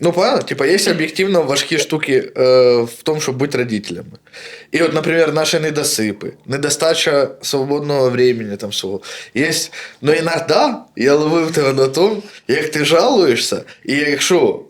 Ну, понятно, типа, є об'єктивно важкі штуки е, в тому, щоб бути родителями. І от, наприклад, наші недосипи, недостача свободного времени там всього. Є, ну, іноді я ловив тебе на тому, як ти жалуєшся, і якщо,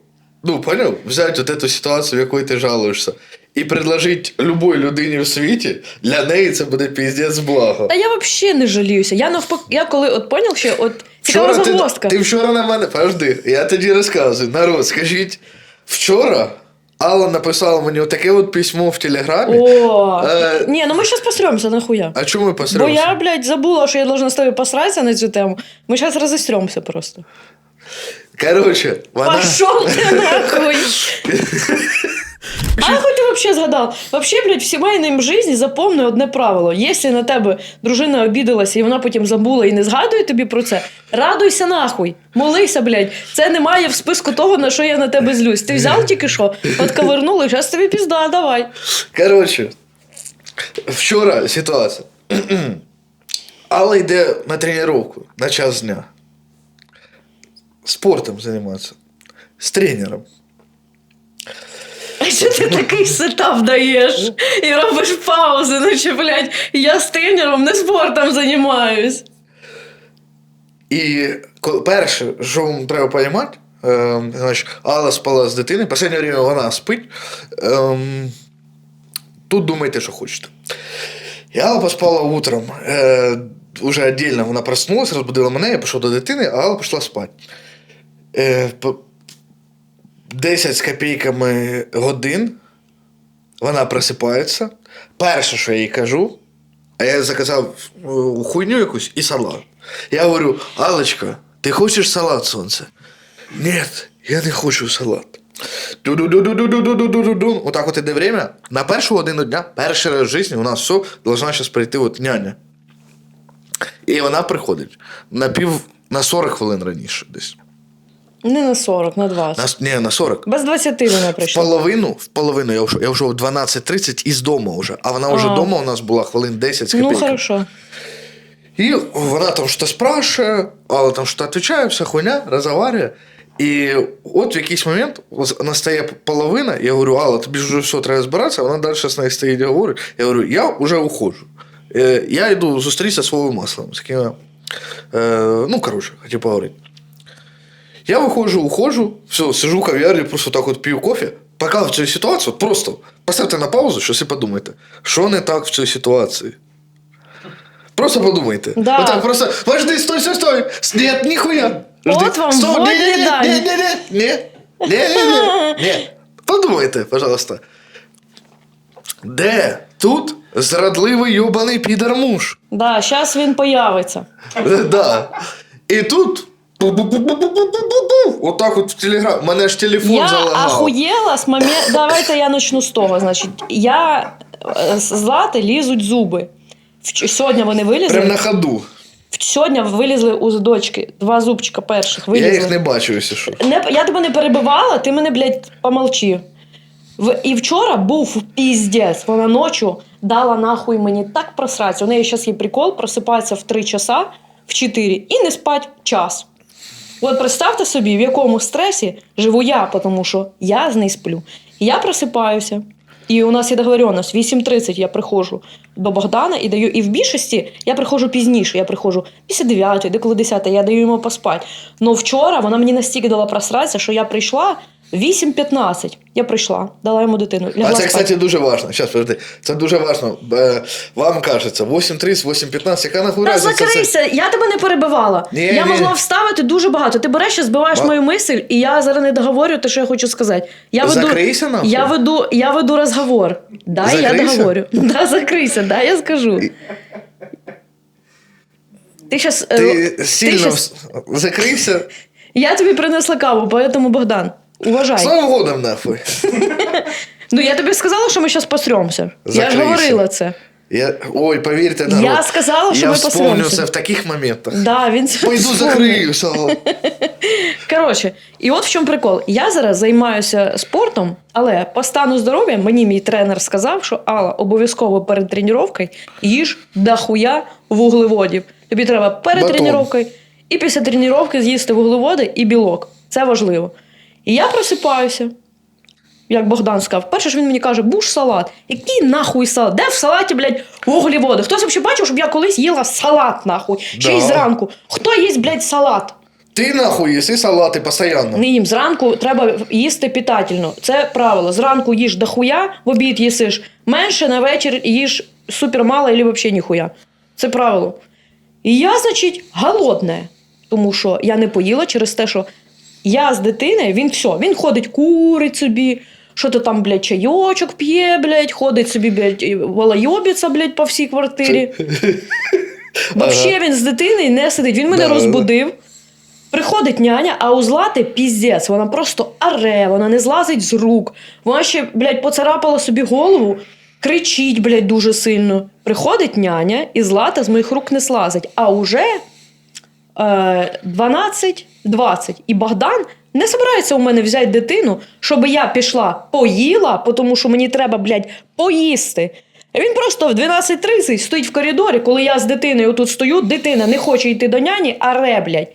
ну, поняв, взяти от эту ситуацію, в якої ти жалуєшся, і предложити любой людині в світі, для неї це буде піздець благо. Та я взагалі не жаліюся. Я навпаки, я коли от поняв, що от цікава Вчора ти, загвоздка. ти вчора на мене. Подожди, я тоді розказую. Народ, скажіть, вчора Алла написала мені таке от письмо в Телеграмі. О, Е, ні, ну ми зараз посремся, нахуя. А чому ми Бо посередині? я, блядь, забула, що я должна з тобою посратися на цю тему. Ми зараз розосремся просто. Коротше, вона. Пошел ти нахуй. Вообще згадав? Вообще, блядь, в сімейній житті запомни одне правило. Якщо на тебе дружина обідалася і вона потім забула і не згадує тобі про це, радуйся нахуй. Молися, блядь. Це немає в списку того, на що я на тебе злюсь. Ти взяв тільки що, отковернули, зараз тобі пізда, давай. Коротше, вчора ситуація. Алла йде на тренування на час дня. Спортом займається. З тренером. Що ти такий сетап даєш? І робиш паузи, наче, блядь, я з тренером не спортом займаюсь. І перше, що вам треба розуміти, е, значить, Алла спала з дитини, останнє время вона спить. Ем, тут думайте, що хочете. І Алла поспала утром. Е, уже віддільно вона проснулася, розбудила мене, я пішов до дитини, а Алла пішла спати. Е, 10 з копійками годин. Вона просипається. Перше, що я їй кажу, а я заказав е, хуйню якусь і салат. Я говорю, Алочка, ти хочеш салат сонце? Ні, я не хочу салат. Отак, от вот іде время. На першу годину дня, перший раз в житті у нас все должна сейчас прийти от няня. І вона приходить на пів на 40 хвилин раніше десь. Не на 40, на 20. На, ні, на 40. Без 20 вона В половину, в половину я вже, я вже о 12.30 із дому вже. А вона вже А. вдома у нас була хвилин 10 з Ну, копійками. хорошо. И вона там что-то спрашивает, Алла там что-то отвечает, вся хуйня, разговаривает. І от в якийсь момент ось настає половина, я говорю, Алла, тобі ж вже все треба збиратися, вона далі з нею стоїть і говорить. Я говорю, я вже уходжу. Е, Я йду зустрітися зі своїм маслом, з яким я, е, ну, коротше, хотів поговорити. Я виходжу, уходжу, все, сижу в кав'ярні, просто так от п'ю кофе. Поки в цій ситуації, просто поставте на паузу, щось і подумайте, що не так в цій ситуації. Просто подумайте. Да. Вот так просто, подожди, стой, стой, стой. Нет, нихуя. От вам Стой, вводні не, не, дані. не, не, не, не, не, не, не, не. Подумайте, пожалуйста. Де тут зрадливий йобаний підармуш? Да, зараз він появиться. Да. І тут. Бу-бу-бу-бу-бу-бу-бу-бу. Отак от в телеграм. Мене ж телефон я залагав. охуєла з моменту. Давайте я почну з того. Значить, я е, з Злати лізуть зуби. Сьогодні вони вилізли. Прям на ходу. Сьогодні вилізли у дочки. Два зубчика перших Я вилізли. їх не бачу, якщо що. Не, я тебе не перебивала, ти мене, блядь, помолчи. В, і вчора був піздець. Вона ночі дала нахуй мені так просраться. У неї зараз є прикол, просипається в 3 часа, в 4 і не спать час. От представте собі, в якому стресі живу я, тому що я з неї сплю. Я просипаюся. І у нас є договоренность, в 8.30 я приходжу до Богдана і даю. І в більшості я приходжу пізніше. Я приходжу після 9, деколи 10, я даю йому поспати. Но вчора вона мені настільки дала просратися, що я прийшла 8.15. Я прийшла, дала йому дитину. А це, спати. кстати, дуже важно. Зараз, подожди. Це дуже важно. Е, Вам кажеться, 8.30, 8.15, яка нахуй Та разниця? Це- закрийся, я тебе не перебивала. Ні, я ні. могла вставити дуже багато. Ти береш і збиваєш Ба- мою мисль, і я зараз не договорю те, що я хочу сказати. Я веду, Закрийся, нахуй. я веду, я веду розговор. Дай я Закрийся? договорю. Да, закрийся, дай я скажу. Ти щас, е, Ти сильно щас- закрився. Я тобі принесла каву, поэтому Богдан, уважай. З Новим годом, нахуй. Ну я тобі сказала, що ми зараз посремся. Я ж Закрийся. говорила це. Я... Ой, повірте, народ. Я сказала, що я ми вспомню посремся. це в таких моментах. Да, він це Пойду вспомнив. закриюся. Коротше, і от в чому прикол. Я зараз займаюся спортом, але по стану здоров'я мені мій тренер сказав, що Алла, обов'язково перед тренуванням їж дохуя вуглеводів. Тобі треба перед Батон. тренуванням і після тренування з'їсти вуглеводи і білок. Це важливо. І я просипаюся. Як Богдан сказав, перше ж він мені каже, буш салат. Який нахуй салат? Де в салаті, блядь, вуглеводи? Хтось взагалі бачив, щоб я колись їла салат, нахуй. Ще й Да. зранку. Хто їсть, блядь, салат? Ти нахуй їси салати постійно. Не їм. Зранку треба їсти питательно. Це правило. Зранку їж дохуя, в обід їсиш менше, на вечір їж супер мало або взагалі ніхуя. Це правило. І я, значить, голодна, тому що я не поїла через те, що я з дитини, він все, він ходить, курить собі, що то там, блядь, чайочок п'є, блядь, ходить собі, блядь, волойобиться, блядь, по всій квартирі. Взагалі він з дитини не сидить. Він мене розбудив. Приходить няня, а у Злати піздець. Вона просто аре, вона не злазить з рук. Вона ще, блядь, поцарапала собі голову, кричить, блядь, дуже сильно. Приходить няня, і Злата з моїх рук не слазить. А уже е, 12-20. І Богдан не збирається у мене взяти дитину, щоб я пішла поїла, тому що мені треба, блядь, поїсти. Він просто в 12.30 стоїть в коридорі, коли я з дитиною тут стою, дитина не хоче йти до няні, а ре, блядь.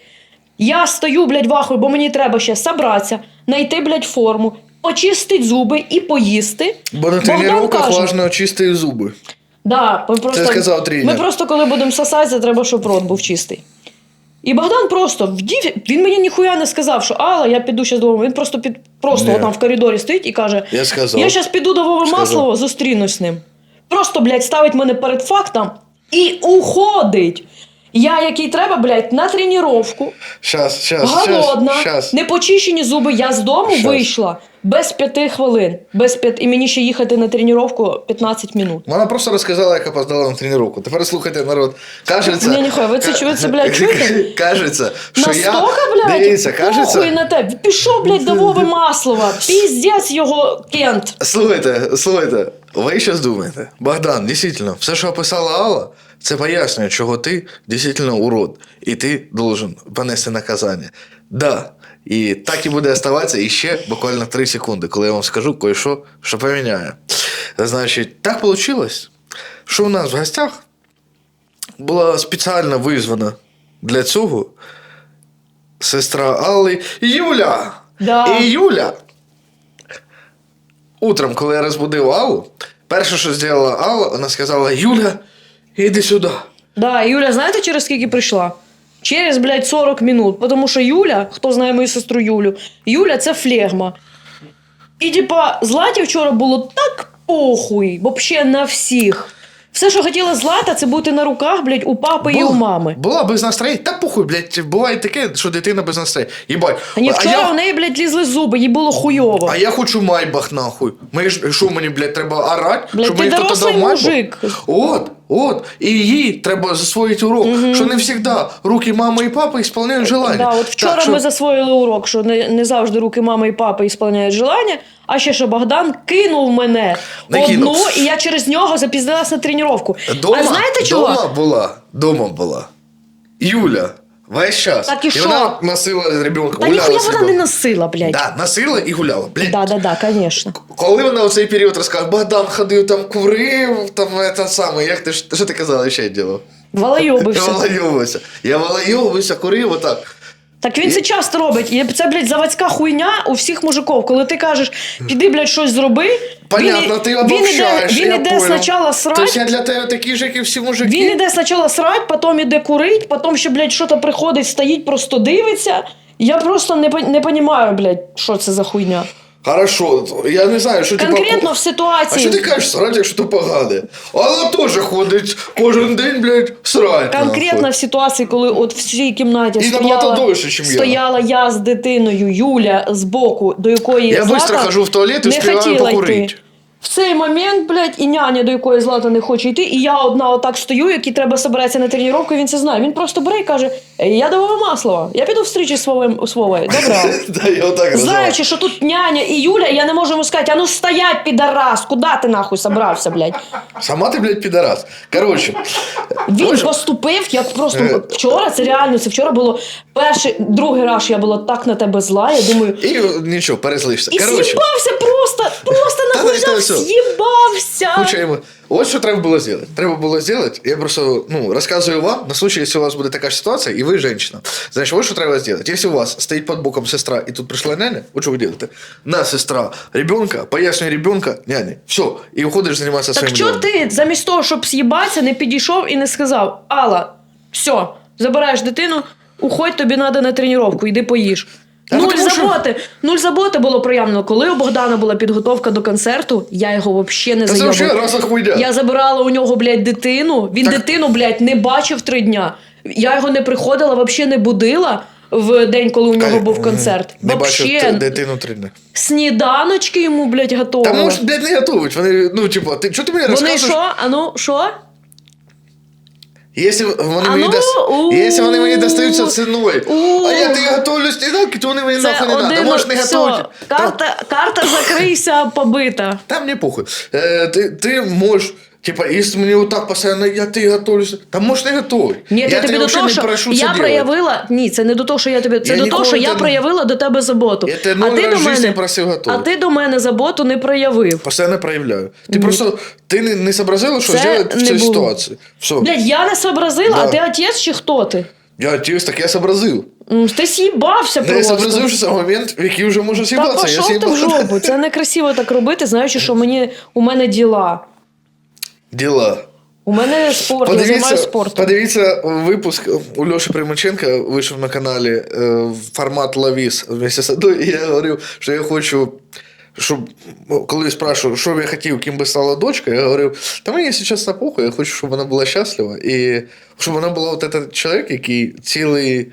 Я стою, блядь, вахою, бо мені треба ще собратися, знайти, блядь, форму, очистити зуби і поїсти. Бо на тренуваннях каже- важливо чистити зуби. Да, ми просто, сказав тренер. Ми просто, коли будемо сосатися, треба, щоб рот був чистий. І Богдан просто вдів, він мені ніхуя не сказав, що Алла, я піду ще додому. Він просто під просто там в коридорі стоїть і каже: Я сказав. Я зараз піду до Вови. Маслова, зустрінусь з ним. Просто, блядь, ставить мене перед фактом і уходить. Я, який треба, блядь, на тренування, Щас, щас, голодна, щас, щас. не почищені зуби. Я з дому Щас. вийшла без п'яти хвилин. Без п'ят... І мені ще їхати на тренування 15 минут. Вона просто розказала, як опоздала на тренування. Тепер слухайте, народ. Кажеться. Ні, ніхуя, ви це- ви це, блядь, чуєте? Кажеться, що я. Настолько, блядь, Дивіться, похуй кажеться. на тебе. Пішов, блядь, до Вови Маслова. Піздець його кент. Слухайте, слухайте, ви щось думаєте? Богдан, дійсно, все, що описала Алла, це пояснює, чого ти дійсно урод. І ти должен понести наказання. Да. І так і буде оставатися і ще буквально 3 секунди, коли я вам скажу кое-що, що поміняє. Значить, так вийшло, що у нас в гостях була спеціально визвана для цього сестра Алли Юля. Да. І Юля Утром, коли я розбудив Аллу, перше, що зробила Алла, вона сказала: Юля, іди сюди. Да, Юля, знаєте, через скільки прийшла? Через, блядь, 40 минут. Тому що Юля, хто знає мою сестру Юлю, Юля це флегма. І, типа, Златі вчора було так похуй, вообще на всіх. Все, що хотіла Злата, це бути на руках, блядь, у папи і у мами. Була без настроєння. Та похуй, блядь, буває таке, що дитина без настроєння. Їбать. А ні, а, вчора я, в неї, блядь, лізли зуби, їй було хуйово. а я хочу майбах нахуй. Мені ж, що мені, блядь, треба орати? Блядь, ти мені хтось дорослий дав майбах? мужик. От, от. І їй треба засвоїти урок, що не завжди руки мами і папи ісполняють желання. Да, от вчора Так, що- ми засвоїли урок, що не, не завжди руки мами і папи ісполняють желання, а ще що Богдан кинув мене Не одну, кинув. і я через нього запізнилася на тренування. Дома, а знаєте чого? Дома була, дома була. Юля, весь час. Так і що? вона носила ребенка, Та гуляла ніхуя з вона не ребенком. носила, блядь. Да, носила і гуляла. Блядь. Да, да, да, конечно. Коли вона у цей період розказала, Богдан ходив там курив, там це саме, як ти, що ти казала, ще діло? Я Волойобився. волойовувався. Я волойовувався, курив отак. Так він це часто робить. І це, блядь, заводська хуйня у всіх мужиків. Коли ти кажеш, піди, блядь, щось зроби. Понятно, він, ти він іде, обобщаєш, він я іде понял. спочатку срать, Тобто я для тебе такий же, як і всі мужики? Він іде спочатку срать, потім іде курить, потім ще, блядь, що-то приходить, стоїть, просто дивиться. Я просто не, пон- не понімаю, блядь, що це за хуйня. Хорошо, я не знаю, що Конкретно типа... в А ситуації. що ти кажеш срать, якщо то погане? Вона теж ходить кожен день, блядь, срать. Конкретно нахуй. в ситуації, коли от в цій кімнаті І стояла, довше, чим я. стояла я з дитиною, Юля з боку, до якої Я Злата швидко хожу в туалет і не хотіла покурити. йти. В цей момент, блядь, і няня, до якої Злата не хоче йти, і я одна отак стою, який треба собиратися на тренування, і він це знає. Він просто бере і каже: «Ей, я до Вови Маслова, я піду встрічі з Вовою. з Вовою. Добре. Да, я отак розвиваю. Знаючи, що тут няня і Юля, я не можу йому сказати, а ну стоять, підарас, куди ти нахуй собрався, блядь? Сама ти, блядь, підарас. Коротше, Він поступив, як просто Е. вчора, це реально, це вчора було перший, другий раз я була так на тебе зла, я думаю. і нічого, перезлишся. І Коротше, все. з'їбався. Включаємо. Ось що треба було зробити. Треба було зробити. Я просто ну, розказую вам на случай, якщо у вас буде така ж ситуація, і ви жінка. Значить, ось що треба зробити. Якщо у вас стоїть під боком сестра, і тут прийшла няня, от що ви робите? На сестра ребенка, пояснює ребенка, няні. Все, і уходиш займатися Так своїм чого ділом. ти замість того, щоб з'їбатися, не підійшов і не сказав: Алла, все, забираєш дитину, уходь, тобі треба на тренування, йди поїж. Та нуль тому що- Нуль заботи було проявлено. Коли у Богдана була підготовка до концерту, я його взагалі не Та хуйня. Я забирала у нього, блядь, дитину. Він Так- дитину, блядь, не бачив три дня. Я його не приходила, взагалі не будила в день, коли у нього був концерт. Не Вообще, дитину три дні. сніданочки йому, блядь, Та готувала. може, блядь, не готують. Вони, ну, типу, ти, що ти мені Вони що? А ну, що? Якщо вони, А мені, ну, дос... у- Якщо вони мені достаються ціною, у- а я тобі готовлю сніданки, то вони мені Це нахуй не треба. один... Можеш не готувати. Карта, карта закрийся, побита. там мені похуй. Е, ти, ти можеш, типа, якщо мені отак постійно, я тобі готовлю, сні- там можеш не готовий. Ні, я тобі до того, що я проявила. Ні, це не до того, що я тобі. Це Я до того, що я проявила до тебе заботу. Я тебе а ти до в мене просив а готовий. ти до мене заботу не проявив. Постійно проявляю. Ти просто ти не, не сообразила, що зробити в цій було. ситуації. Все. Блядь, я не сообразила, Да. а ти отець чи хто ти? Я отець, так я сообразив. Ти с'їбався просто. сообразив, що це момент, в який вже можу Та. Я пішов ти в жопу. Це некрасиво так робити, знаючи, що мені у мене діла. Діла. У мене спорт, я Подивіться, займаюся спортом. подивіться випуск у Льоші Примаченка вийшов на каналі е, формат Лавіс вместе одною, і я говорив, що я хочу. Щоб ну, коли спрашиваю, що б я хотів, ким би стала дочка, я говорив, та мені, якщо чесно, похуй, я хочу, щоб вона була щаслива. І щоб вона була от этот чоловік, який цілий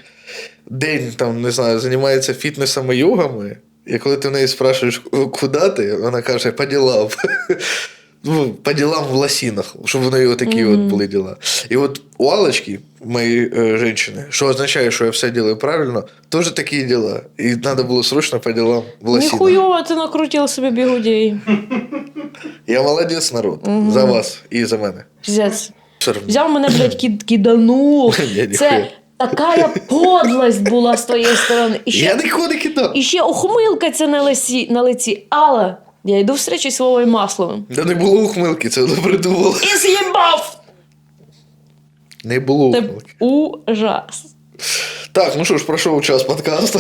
день там, не знаю, займається фітнесом і йогами. І коли ти в неї спрашуєш, куди ти, вона каже, по ділам. Ну, по ділам в лосінах, щоб в неї отакі от були діла. І от у Алочки, моєї е, жінки, що означає, що я все ділаю правильно, теж такі діла. І треба було срочно по ділам в лосінах. Ніхуйово ти накрутив собі бігудей. Я молодець, народ. За вас і за мене. Взяв мене, блядь, кід, киданув. Це така подлость була з твоєї сторони. І Я ще, нікого не кидав. і ще ухмилка ця на лиці, на лиці. Але я йду встречі з Вовою Масловим. Да не було ухмилки, це вона придумала. І з'їбав! Не було Це ухмилки. ужас. Так, ну що ж, пройшов час подкасту.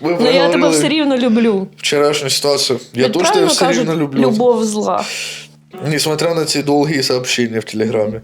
Ми Ну я тебе проговорили все рівно люблю. вчорашню ситуацію. Я теж тебе правильно все кажуть, рівно люблю. Любов зла. Несмотря на ці довгі сообщення в Телеграмі.